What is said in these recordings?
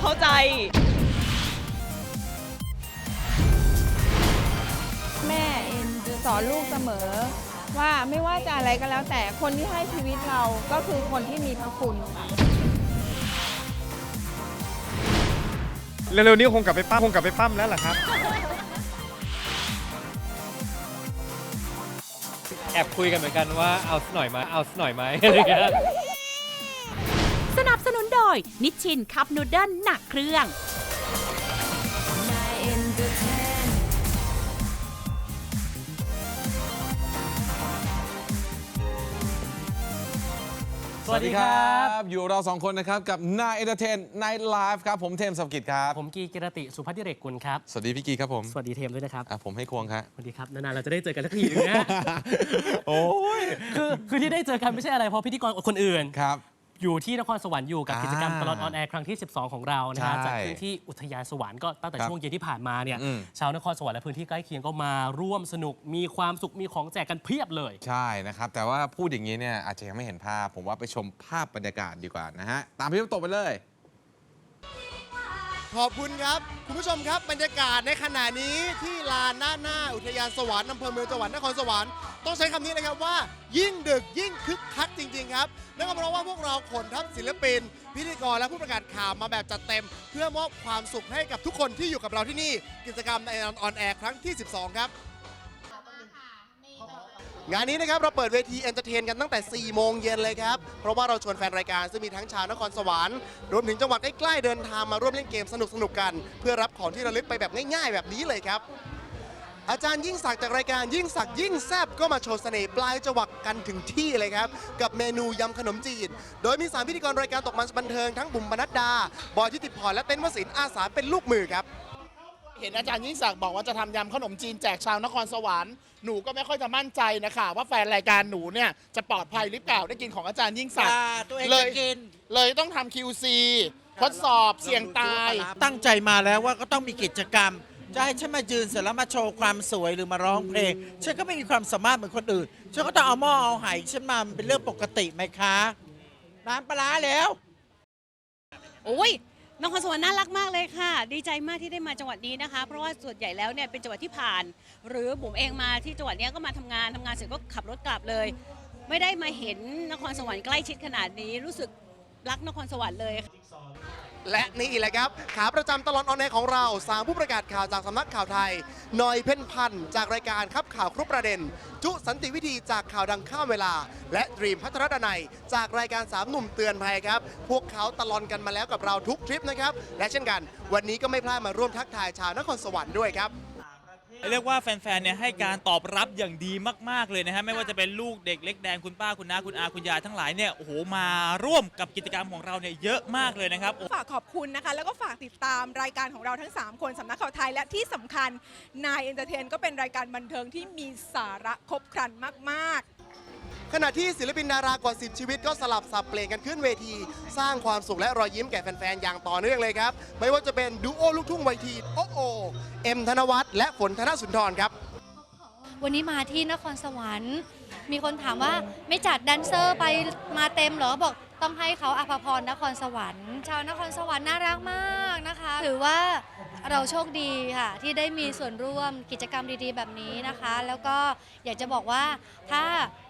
เข้าใจ แม่สอนลูกเสมอ ว่าไม่ว่าจะอะไรก็แล้วแต่คนที่ให้ชีวิตเราก็คือคนที่มีพระคุณค่ะเร็วๆนี้คงกลับไปปั้มคงกลับไปปั้มแล้วล่ะครับ แอบคุยกันเหมือนกันว่าเอาสกหน่อยไหมเอาสกหน่อยไหมอะไรเงี้ยส นับสนุนโดยนิชชินคัพนูเดิลหนักเครื่อง สวัสดีครับ อยู่เราสองคนนะครับ กับนายเอนเตอร์เทนไนท์ไลฟ์ครับ ผมเทมสับกิจครับ ผมกีกิรติสุภัทธิเรกกุลครับ สวัสดีพี่กีครับผมสวัสดีเทมด้วยนะครับ อะผมให้ควงครับ สวัสดีครับ นานๆเราจะได้เจอกันสักทีนึงนะ โอ้ย คือคือที่ได้เจอกันไม่ใช่อะไรเพราะพิธีกรคนอื่น ครับ อยู่ที่นครสวรรค์อยู่กับอ่ากิจกรรมตลอดออนแอร์ครั้งที่ 12 ของเรานะฮะใช่จัดขึ้นที่อุทยานสวรรค์ก็ตั้งแต่ครับช่วงเย็นที่ผ่านมาเนี่ยอืม ชาวนครสวรรค์และพื้นที่ใกล้เคียงก็มาร่วมสนุกมีความสุขมีของแจกกันเพียบเลย ใช่นะครับ แต่ว่าพูดอย่างนี้เนี่ยอาจจะยังไม่เห็นภาพ ผมว่าไปชมภาพบรรยากาศดีกว่านะฮะ ตามพี่ตุ๊กไปเลย ขอบคุณครับ คุณผู้ชมครับบรรยากาศในขณะนี้ที่ลานหน้าหน้าอุทยานสวรรค์อำเภอเมืองจังหวัดนครสวรรค์ ต้องใช้คำนี้นะครับว่า ยิ่งดึกยิ่งคึกคักจริง ๆ ครับนั่นก็เพราะว่าพวกเราขนทัพศิลปิน พิธีกรและผู้ประกาศข่าวมาแบบจัดเต็ม เพื่อมอบความสุขให้กับทุกคนที่อยู่กับเราที่นี่ กิจกรรมในออนแอร์ครั้งที่ 12 ครับ งานนี้นะครับเราเปิดเวทีเอนเตอร์เทนกันตั้งแต่ 4 โมงเย็นเลยครับ เพราะว่าเราชวนแฟนรายการซึ่งมีทั้งชาวนครสวรรค์รวมถึงจังหวัดใกล้ๆเดินทางมาร่วมเล่นเกมสนุกๆกัน เพื่อรับของที่ระลึกไปแบบง่ายๆ แบบนี้เลยครับ อาจารย์ยิ่งศักดิ์จากรายการยิ่งศักดิ์ยิ่งแซบก็มาโชว์เสน่ห์ปลายจวักกันถึงที่เลยครับ กับเมนูยำขนมจีน โดยมีสามพิธีกรรายการตกมันบันเทิงทั้งบุ๋มบรรณดดา บอยทิติพรและเต้นวสินทร์อาสาเป็นลูกมือครับ เห็นอาจารย์ยิ่งศักดิ์บอกว่าจะทำยำขนมจีนแจกชาวนครสวรรค์หนูก็ไม่ค่อยจะมั่นใจนะคะว่าแฟนรายการหนูเนี่ยจะปลอดภัยหรือเปล่าได้กินของอาจารย์ยิ่งศักดิ์ ตัวเองเลจะยกิน เลยต้องทำ QC ทดสอบเสี่ยงตาย ตั้งใจมาแล้วว่าก็ต้องมีกิจกรรม จะให้ฉันมายืนเสร็จแล้วมาโชว์ความสวยหรือมาร้องเพลง ฉันก็ไม่มีความสามารถเหมือนคนอื่น ฉันก็ต้องเอาหม้อเอาไหฉันมามันเป็นเรื่องปกติไหมคะ น้ำปลาร้าแล้ว โอ้ยนครสวรรค์น่ารักมากเลยค่ะ ดีใจมากที่ได้มาจังหวัดนี้นะคะ เพราะว่าส่วนใหญ่แล้วเนี่ยเป็นจังหวัดที่ผ่าน หรือบุ๋มเองมาที่จังหวัดเนี้ยก็มาทำงานทำงานเสร็จก็ขับรถกลับเลย ไม่ได้มาเห็นนครสวรรค์ใกล้ชิดขนาดนี้รู้สึกรักนครสวรรค์เลยค่ะ และนี่แหละครับ ขาประจำตลอดออนแอร์ของเราสามผู้ประกาศข่าวจากสำนักข่าวไทยหน่อยเพ่นพันธ์จากรายการครับข่าวครบประเด็น จุสันติวิธีจากข่าวดังข้ามเวลา และดรีมพัทรดนัยจากรายการสามหนุ่มเตือนภัยครับ พวกเขาตลอนกันมาแล้วกับเราทุกทริปนะครับ และเช่นกัน วันนี้ก็ไม่พลาดมาร่วมทักทายชาวนครสวรรค์ด้วยครับ เรียกว่าแฟนๆเนี่ยให้การตอบรับอย่างดีมาก ๆ เลยนะฮะไม่ว่าจะเป็นลูกเด็กเล็กแดงคุณป้าคุณน้าคุณอาคุณยายทั้งหลายเนี่ยโอ้โหมาร่วมกับกิจกรรมของเราเนี่ยเยอะมากเลยนะครับ ฝากขอบคุณนะคะ แล้วก็ฝากติดตามรายการของเราทั้ง 3 คนสำนักข่าวไทยและที่สำคัญนายเอนเตอร์เทนก็เป็นรายการบันเทิงที่มีสาระครบครันมาก ๆ ขณะที่ศิลปินดารากว่า10 ชีวิตก็สลับสับเปลี่ยนกันขึ้นเวที สร้างความสุขและรอยยิ้มแก่แฟนๆ อย่างต่อเนื่องเลยครับ ไม่ว่าจะเป็นดูโอลูกทุ่งวัยทีโอโอ เอ็มธนวัฒน์และฝนธนสุนทรครับ วันนี้มาที่นครสวรรค์ มีคนถามว่าไม่จัดแดนเซอร์ไปมาเต็มเหรอบอกต้องให้เขาอภพรนครสวรรค์ ชาวนครสวรรค์น่ารักมากนะคะ ถือว่า เราโชคดีค่ะ ที่ได้มีส่วนร่วมกิจกรรมดีๆ แบบนี้นะคะ แล้วก็อยากจะบอกว่าถ้า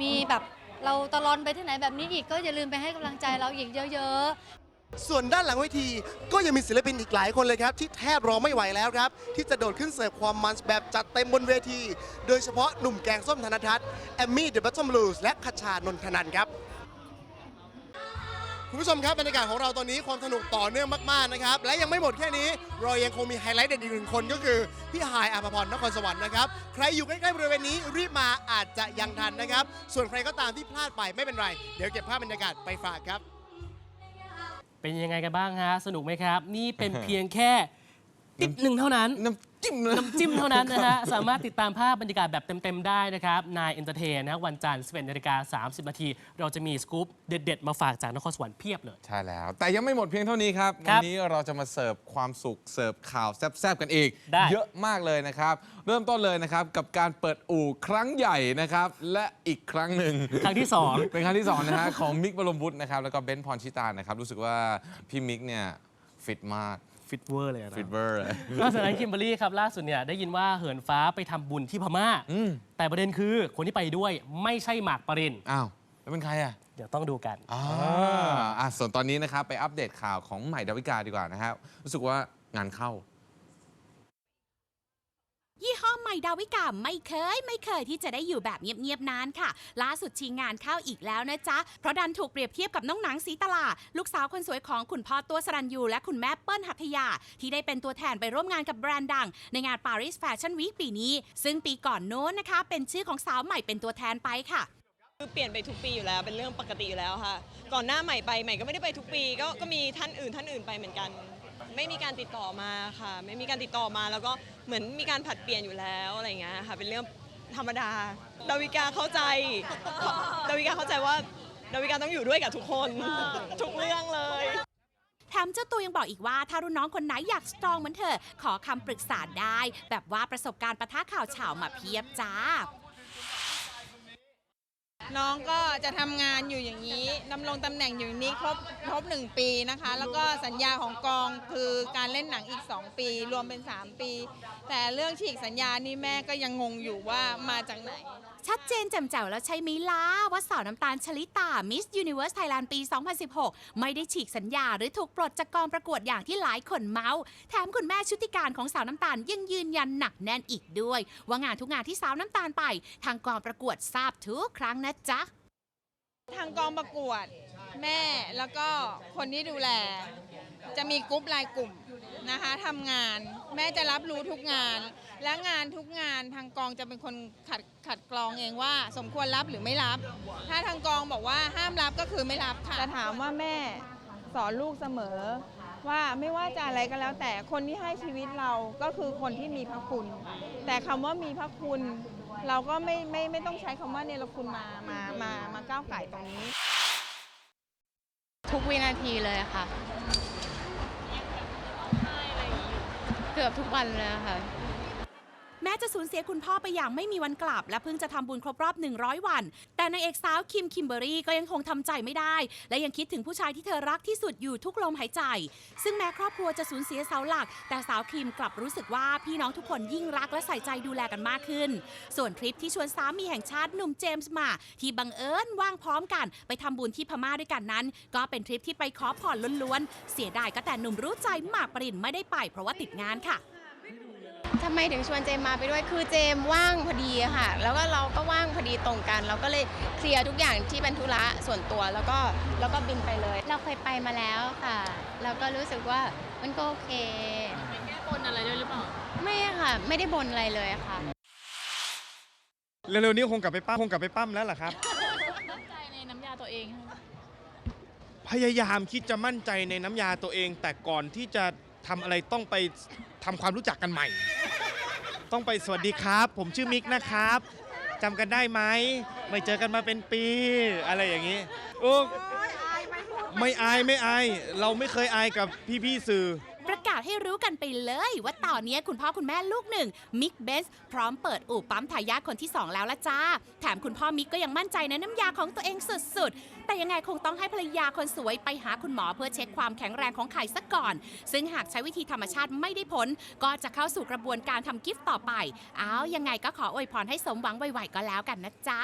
มีแบบเราตลอนไปที่ไหนแบบนี้อีกก็อย่าลืมไปให้กำลังใจเราอีกเยอะๆ ส่วนด้านหลังเวทีก็ยังมีศิลปินอีกหลายคนเลยครับ ที่แทบรอไม่ไหวแล้วครับ ที่จะโดดขึ้นเสิร์ฟความมันแบบจัดเต็มบนเวที โดยเฉพาะหนุ่มแกงส้มธนทัศน์แอมมี่เดอะบัตซัมบลูสและคชานนทนันครับ คุณผู้ชมครับบรรยากาศของเราตอนนี้ความสนุกต่อเนื่องมากๆนะครับ และยังไม่หมดแค่นี้ เรายังคงมีไฮไลท์เด็ดอีกหนึ่งคนก็คือพี่ฮายอาภพรนครสวรรค์นะครับ ใครอยู่ใกล้ๆบริเวณนี้รีบมาอาจจะยังทันนะครับ ส่วนใครก็ตามที่พลาดไปไม่เป็นไร เดี๋ยวเก็บภาพบรรยากาศไปฝากครับ เป็นยังไงกันบ้างฮะ สนุกไหมครับ นี่เป็นเพียงแค่ ติดหนึ่งเท่านั้น น้ำจิ้มนะน้ำจิ้มเท่านั้นนะฮะ สามารถติดตามภาพบรรยากาศแบบเต็ม ๆ ได้นะครับ นายเอนเตอร์เทนนะวันจันทร์11นาฬิกา30นาที เราจะมีสกู๊ปเด็ด ๆ มาฝากจากนครสวรรค์เพียบเลย ใช่แล้ว แต่ยังไม่หมดเพียงเท่านี้ครับ ครัวับนี้เราจะมาเสิร์ฟความสุข เสิร์ฟข่าวแซ่บๆกันอีก ได้ เยอะมากเลยนะครับ เริ่มต้นเลยนะครับ กับการเปิดอู่ครั้งใหญ่นะครับ และอีกครั้งหนึ่ง ครั้งที่สอง เป็นครั้งที่2นะฮะ ของมิกบรมวุฒินะครับ แล้วก็เบนซ์พรชิตานะครับ รู้สึกว่าพี่มิกเนี่ย ฟิตมาก ฟิตเวอร์เลยนะฟิตเวอร์เลย นอกจากนั้นคิมเบอรรี่ครับล่าสุดเนี่ยได้ยินว่าเหินฟ้าไปทำบุญที่พม่า อืม แต่ประเด็นคือคนที่ไปด้วยไม่ใช่หมากปรินอ้าว แล้วเป็นใครอะ เดี๋ยวต้องดูกัน อ่าอะส่วนตอนนี้นะครับ ไปอัปเดตข่าวของใหม่ดาวิกาดีกว่านะครับ รู้สึกว่างานเข้า ยี่ห้อให ม่ดาวิกาไม่เคย ไม่เคยที่จะได้อยู่แบบเงียบๆนานค่ะ ล่าสุดชิงงานเข้าอีกแล้วนะจ๊ะ เพราะดันถูกเปรียบเทียบกับน้องหนังสีตลา ลูกสาวคนสวยของคุณพ่อตัวสรัญยูและคุณแม่เปิ้ลหัตถยา ที่ได้เป็นตัวแทนไปร่วมงานกับแบรนด์ดัง ในงาน Paris Fashion Week ปีนี้ ซึ่งปีก่อนโน้นนะคะ เป็นชื่อของสาวใหม่เป็นตัวแทนไปค่ะคือเปลี่ยนไปทุกปีอยู่แล้วเป็นเรื่องปกติอยู่แล้วค่ะ ก่อนหน้าใหม่ไปใหม่ก็ไม่ได้ไปทุกปี ก็ก็มีท่านอื่นท่านอื่นไปเหมือนกัน ไม่มีการติดต่อมาค่ะ ไม่มีการติดต่อมาแล้วก็เหมือนมีการผัดเปลี่ยนอยู่แล้วอะไรอย่างเงี้ยค่ะ เป็นเรื่องธรรมดา ดาวิกาเข้าใจ ดาวิกาเข้าใจว่า ดาวิกาต้องอยู่ด้วยกับทุกคน ทุกเรื่องเลยแถมเจ้าตัวยังบอกอีกว่าถ้ารุ่นน้องคนไหนอยากสตรองเหมือนเธอ ขอคำปรึกษาได้ แบบว่าประสบการณ์ปะทะข่าวเฉามาเพียบจ้า น้องก็จะทำงานอยู่อย่างนี้ดำรงตำแหน่งอยู่อย่างนี้ครบครบหนึ่งปีนะคะ แล้วก็สัญญาของกองคือการเล่นหนังอีก 2 ปี รวมเป็น 3 ปี แต่เรื่องฉีกสัญญานี่แม่ก็ยังงงอยู่ว่ามาจากไหน ชัดเจนแจ่มแจ๋วแล้วใช่ไหมล่ะว่าสาวน้ำตาลชลิตา Miss Universe Thailand ปี 2016 ไม่ได้ฉีกสัญญาหรือถูกปลดจากกองประกวดอย่างที่หลายคนเมาส์แถมคุณแม่ชุติการของสาวน้ำตาลยังยืนยันหนักแน่นอีกด้วย ว่างานทุกงานที่สาวน้ำตาลไป ทางกองประกวดทราบทุกครั้งนะจ๊ะทางกองประกวดแม่แล้วก็คนที่ดูแล จะมีกรุ๊ปไลน์กลุ่มนะคะทำงาน แม่จะรับรู้ทุกงาน และงานทุกงานทางกองจะเป็นคนขัดขัดกรองเองว่า สมควรรับหรือไม่รับ ถ้าทางกองบอกว่าห้ามรับก็คือไม่รับค่ะจะถามว่าแม่สอนลูกเสมอ ว่าไม่ว่าจะอะไรก็แล้ว แต่คนที่ให้ชีวิตเราก็คือคนที่มีพระคุณ แต่คำว่ามีพระคุณ เราก็ไม่ไม่ไม่ต้องใช้คำว่าเนรคุณมามามามาก้าวไก่ตรงนี้ ทุกวินาทีเลยค่ะ เกือบทุกวันเลยค่ะ แม้จะสูญเสียคุณพ่อไปอย่างไม่มีวันกลับ และเพิ่งจะทำบุญครบรอบ 100 วัน แต่นางเอกสาวคิมคิมเบอรี่ก็ยังคงทำใจไม่ได้ และยังคิดถึงผู้ชายที่เธอรักที่สุดอยู่ทุกลมหายใจ ซึ่งแม้ครอบครัวจะสูญเสียเสาหลัก แต่สาวคิมกลับรู้สึกว่าพี่น้องทุกคนยิ่งรักและใส่ใจดูแลกันมากขึ้น ส่วนทริปที่ชวนสามีแห่งชาติหนุ่มเจมส์มา ที่บังเอิญว่างพร้อมกัน ไปทำบุญที่พม่าด้วยกันนั้น ก็เป็นทริปที่ไปขอผ่อนล้วนๆเสียดายก็แต่หนุ่มรู้ใจหมากปรินไม่ได้ไปเพราะว่าติดงานค่ะ ทำไมถึงชวนเจมมาไปด้วยคือเจมว่างพอดีอะค่ะ แล้วก็เราก็ว่างพอดีตรงกัน เราก็เลยเคลียร์ทุกอย่างที่เป็นธุระส่วนตัวแล้วก็แล้วก็บินไปเลย เราเคยไปมาแล้วค่ะแล้วก็รู้สึกว่ามันก็โอเคแก้บนอะไรด้วยหรือเปล่า ไม่ค่ะ ไม่ได้บนอะไรเลยค่ะ เร็วๆนี้คงกลับไปปั้มคงกลับไปปั้มแล้วล่ะครับใจในน้ำยาตัวเองพยายามคิดจะมั่นใจในน้ำยาตัวเอง แต่ก่อนที่จะทำอะไรต้องไปทำความรู้จักกันใหม่ ต้องไปสวัสดีครับ ผมชื่อมิกนะครับจำกันได้ไหมไม่เจอกันมาเป็นปี อะไรอย่างนี้โอ้ไม่อายไม่อาย เราไม่เคยอายกับพี่ๆสื่อ ประกาศให้รู้กันไปเลย ว่าตอนนี้คุณพ่อคุณแม่ลูกหนึ่งมิกเบนส์พร้อมเปิดอู่ปั๊มทายาทคนที่ 2 แล้วละจ้า แถมคุณพ่อมิกก็ยังมั่นใจในน้ำยาของตัวเองสุดๆ แต่ยังไงคงต้องให้ภรรยาคนสวยไปหาคุณหมอเพื่อเช็คความแข็งแรงของไข่ซะก่อน ซึ่งหากใช้วิธีธรรมชาติไม่ได้ผล ก็จะเข้าสู่กระบวนการทำกิฟต์ต่อไป เอายังไงก็ขออวยพรให้สมหวังไวๆก็แล้วกันนะจ๊ะ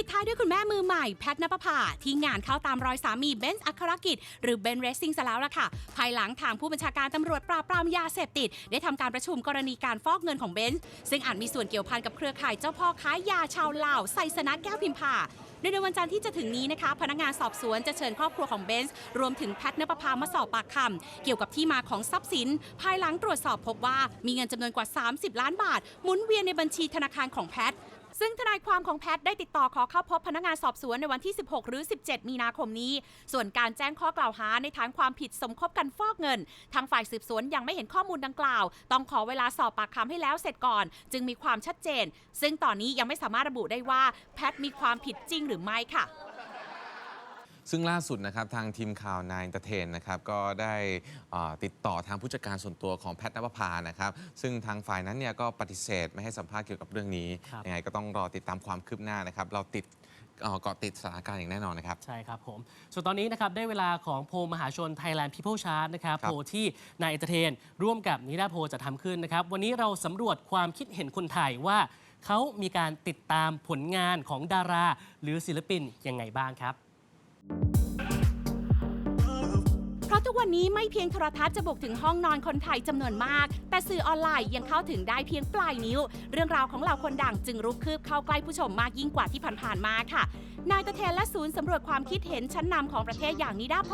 ปิดท้ายด้วยคุณแม่มือใหม่แพทนปภาที่งานเข้าตามรอยสามีเบนซ์อัครกิจ หรือเบนเรสซิ่งซะแล้วล่ะค่ะ ภายหลังทางผู้บัญชาการตำรวจปราบปรามยาเสพติด ได้ทำการประชุมกรณีการฟอกเงินของเบนซ์ซึ่งอาจมีส่วนเกี่ยวพันกับเครือข่ายเจ้าพ่อค้ายาชาวลาวไซสนะแก้วพิมพาโดยในวันจันทร์ที่จะถึงนี้นะคะ พนักงานสอบสวนจะเชิญครอบครัวของเบนซ์รวมถึงแพทนปภามาสอบปากคำเกี่ยวกับที่มาของทรัพย์สิน ภายหลังตรวจสอบพบว่ามีเงินจำนวนกว่า 30 ล้านบาทหมุนเวียนในบัญชีธนาคารของแพท ซึ่งทนายความของแพทย์ได้ติดต่อขอเข้าพบพนักงานสอบสวนในวันที่ 16 หรือ 17 มีนาคมนี้ ส่วนการแจ้งข้อกล่าวหาในฐานความผิดสมคบกันฟอกเงิน ทางฝ่ายสืบสวนยังไม่เห็นข้อมูลดังกล่าว ต้องขอเวลาสอบปากคำให้แล้วเสร็จก่อน จึงมีความชัดเจน ซึ่งตอนนี้ยังไม่สามารถระบุได้ว่าแพทย์มีความผิดจริงหรือไม่ค่ะ ซึ่งล่าสุดนะครับทางทีมข่าวนายเตเทนนะครับก็ได้อ่าติดต่อทางผู้จัดการส่วนตัวของแพทย์นภพานะครับ ซึ่งทางฝ่ายนั้นเนี่ยก็ปฏิเสธไม่ให้สัมภาษณ์เกี่ยวกับเรื่องนี้ครับยังไงก็ต้องรอติดตามความคืบหน้านะครับ เราติดเอ่อเกาะติดสถานการณ์อย่างแน่นอนนะครับ ใช่ครับผม ส่วนตอนนี้นะครับได้เวลาของโพลมหาชน Thailand People Chart นะครับครับโพลที่นายเอนเตอร์เทน ร่วมกับนิดาโพลจะทำขึ้นนะครับ วันนี้เราสำรวจความคิดเห็นคนไทยว่าเขามีการติดตามผลงานของดารา หรือศิลปินยังไงบ้างครับ เพราะทุกวันนี้ไม่เพียงโทรทัศน์จะบุกถึงห้องนอนคนไทยจำนวนมาก แต่สื่อออนไลน์ยังเข้าถึงได้เพียงปลายนิ้ว เรื่องราวของเหล่าคนดังจึงรุกคืบเข้าใกล้ผู้ชมมากยิ่งกว่าที่ผ่านๆมาค่ะ นายตะเทนและศูนย์สำรวจความคิดเห็นชั้นนำของประเทศอย่างนิดาโพ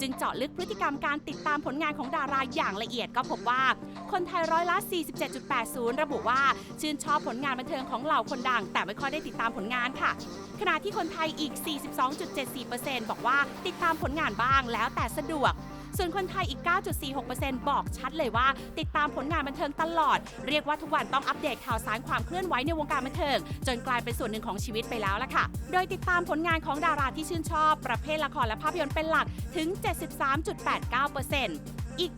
จึงเจาะลึกพฤติกรรมการติดตามผลงานของดาราอย่างละเอียดก็พบว่า คนไทยร้อยละ 47.80 ระบุว่า ชื่นชอบผลงานบันเทิงของเหล่าคนดัง แต่ไม่ค่อยได้ติดตามผลงานค่ะ ขณะที่คนไทยอีก 42.74%บอกว่าติดตามผลงานบ้างแล้วแต่สะดวก ส่วนคนไทยอีก 9.46%บอกชัดเลยว่า ติดตามผลงานบันเทิงตลอด เรียกว่าทุกวันต้องอัปเดตข่าวสารความเคลื่อนไหวในวงการบันเทิง จนกลายเป็นส่วนหนึ่งของชีวิตไปแล้วล่ะค่ะ โดยติดตามผลงานของดาราที่ชื่นชอบ ประเภทละครและภาพยนตร์เป็นหลักถึง 73.89%อีก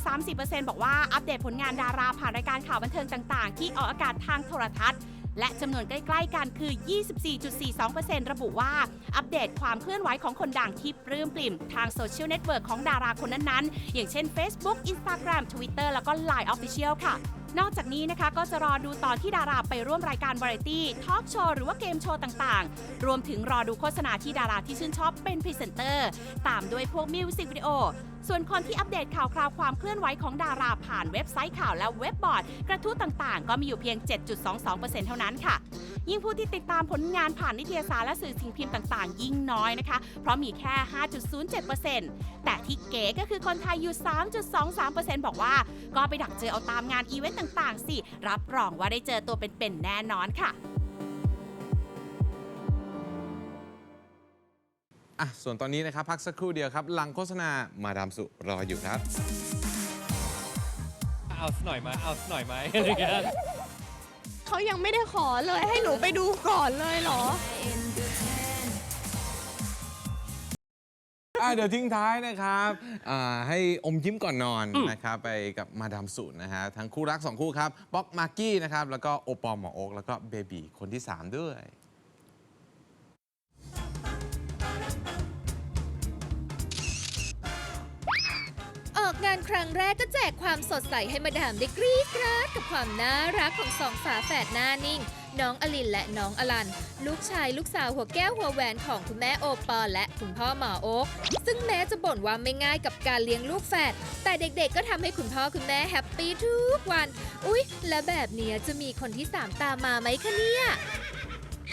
29.34%บอกว่าอัปเดตผลงานดาราผ่านรายการข่าวบันเทิงต่าง ๆ ที่ออกอากาศทางโทรทัศน์ และจำนวนใกล้ ๆ กันคือ 24.42%ระบุว่า อัปเดตความเคลื่อนไหวของคนดังที่ปลื้มปริ่ม ทางโซเชียลเน็ตเวิร์กของดาราคนนั้นๆ อย่างเช่น Facebook Instagram Twitter แล้วก็ Line Official ค่ะนอกจากนี้นะคะก็จะรอดูตอนที่ดาราไปร่วมรายการวาไรตี้ทอล์กโชว์หรือว่าเกมโชว์ต่างๆ รวมถึงรอดูโฆษณาที่ดาราที่ชื่นชอบเป็นพรีเซนเตอร์ ตามด้วยพวกมิวสิกวิดีโอ ส่วนคนที่อัปเดตข่าวคราวความเคลื่อนไหวของดาราผ่านเว็บไซต์ข่าวและเว็บบอร์ด กระทู้ต่างๆ ก็มีอยู่เพียง 7.22%เท่านั้นค่ะ ยิ่งผู้ที่ติดตามผลงานผ่านนิตยสารและสื่อสิ่งพิมพ์ต่างๆ ยิ่งน้อยนะคะ เพราะมีแค่ 5.07%แต่ที่เก๋ก็คือคนไทยอยู่ 3.23%บอกว่า ก็ไปดักเจอเอาตามงานอีเวนต์ต่างๆ สิ รับรองว่าได้เจอตัวเป็นๆแน่นอนค่ะ อะส่วนตอนนี้นะครับพักสักครู่เดียวครับ หลังโฆษณามาดามสุรออยู่ครับ เอาสหน่อยไหมเอาสหน่อยไหมอะไรเงี้ย เขายังไม่ได้ขอเลยให้หนูไปดูก่อนเลยเหรอ อะเดี๋ยวทิ้งท้ายนะครับอ่าให้อมยิ้มก่อนนอนอืมนะครับไปกับมาดามสุนะฮะทั้งคู่รักสองคู่ครับ ป๊อกมากกี้นะครับแล้วก็โอปอลหมอโอ๊กแล้วก็เบบีคนที่3ด้วย อกงานครั้งแรกก็แจกความสดใสให้มาดามได้กรี๊ดกราดกับความน่ารักของสองฝาแฝดหน้านิ่ง น้องอลินและน้องอลัน ลูกชายลูกสาวหัวแก้วหัวแหวนของคุณแม่โอปอลและคุณพ่อหมอโอ๊กซึ่งแม้จะบ่นว่าไม่ง่ายกับการเลี้ยงลูกแฝดแต่เด็กๆ ก็ทำให้คุณพ่อคุณแม่แฮปปี้ทุกวัน อุ๊ย และแบบเนี้ยจะมีคนที่สามตามมาไหมคะเนี่ย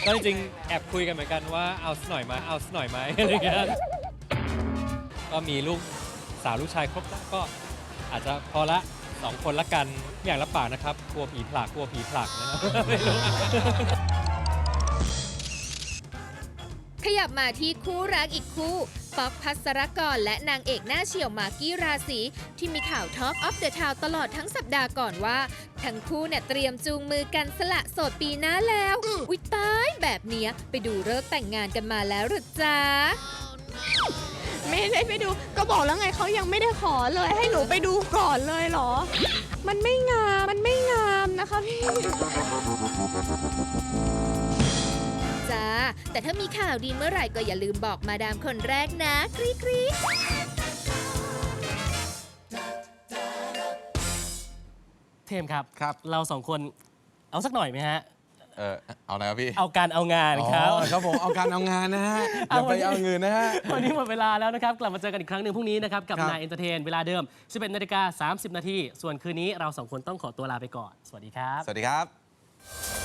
ก็จริงๆแอบคุยกันเหมือนกันว่าเอาสหน่อยไหมเอาสหน่อยไหมอะไรเงี้ยก็มีลูก สาวลูกชายครบแล้วก็อาจจะพอละสองคนละกันอย่างละปากนะครับกลัวผีผลักกลัวผีผลักนะครับไม่รู้ ขยับมาที่คู่รักอีกคู่ ป๊อกพัสรกรและนางเอกหน้าเฉียวมากกี้ราศีที่มีข่าว Talk of the Town ตลอดทั้งสัปดาห์ก่อนว่า ทั้งคู่เนี่ยเตรียมจูงมือกันสละโสดปีหน้าแล้วอุ๊ยตายแบบเนี้ยไปดูเลิกษ์แต่งงานกันมาแล้วหรือจ๊ะ ไม่ได้ไปดู ก็บอกแล้วไงเขายังไม่ได้ขอเลย ให้หนูไปดูก่อนเลยเหรอ มันไม่งาม มันไม่งามนะคะพี่จ้า แต่ถ้ามีข่าวดีเมื่อไหร่ก็อย่าลืมบอกมาดามคนแรกนะกรี๊ดกรี๊ดเทมครับ ครับ เราสองคนเอาสักหน่อยไหมฮะ เออเอาอะไรครับพี่ เอาการเอางานครับ อ๋อครับผมเอาการเอางานนะฮะอย่าไปเอาเงินนะฮะ วันนี้หมดเวลาแล้วนะครับ กลับมาเจอกันอีกครั้งหนึ่งพรุ่งนี้นะครับ กับครับ นายเอนเตอร์เทน เวลาเดิม 11นาฬิกา30 นาที ส่วนคืนนี้เราสองคนต้องขอตัวลาไปก่อน สวัสดีครับ สวัสดีครับ